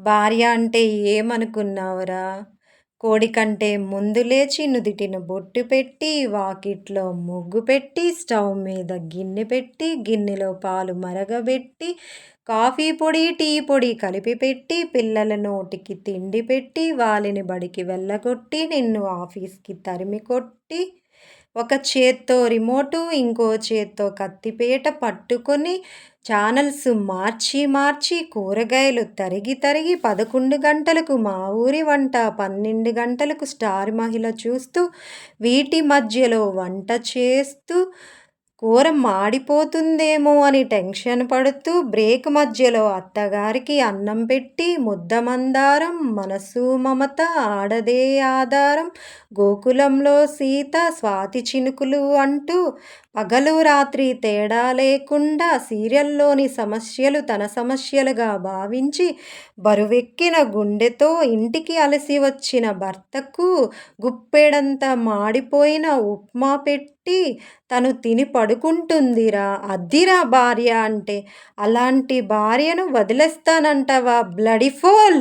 భార్య అంటే ఏమనుకున్నావురా? కోడికంటే ముందు లేచి నుదిటిన బొట్టు పెట్టి, వాకిట్లో ముగ్గు పెట్టి, స్టవ్ మీద గిన్నె పెట్టి, గిన్నెలో పాలు మరగబెట్టి, కాఫీ పొడి, టీ పొడి కలిపి పెట్టి, పిల్లల నోటికి తిండి పెట్టి, వాళ్ళని బడికి వెళ్ళగొట్టి, నిన్ను ఆఫీస్‌కి తరిమి కొట్టి, ఒక చేత్తో రిమోటు, ఇంకో చేత్తో కత్తిపీట పట్టుకొని ఛానల్స్ మార్చి మార్చి, కూరగాయలు తరిగి తరిగి, పదకొండు గంటలకు మా ఊరి వంట, పన్నెండు గంటలకు స్టార్ మహిళ చూస్తూ, వీటి మధ్యలో వంట చేస్తూ, కూర మాడిపోతుందేమో అని టెన్షన్ పడుతూ, బ్రేక్ మధ్యలో అత్తగారికి అన్నం పెట్టి, ముద్ద మందారం, మనసు మమత, ఆడదే ఆధారం, గోకులంలో సీత, స్వాతి చినుకులు అంటూ, పగలు రాత్రి తేడా లేకుండా సీరియల్లోని సమస్యలు తన సమస్యలుగా భావించి, బరువెక్కిన గుండెతో ఇంటికి అలసి వచ్చిన భర్తకు గుప్పెడంత మాడిపోయిన ఉప్మా పెట్టి తను తిని పడుకుంటుందిరా! అద్దిరా భార్య అంటే! అలాంటి భార్యను వదిలేస్తానంటావా బ్లడీ ఫోల్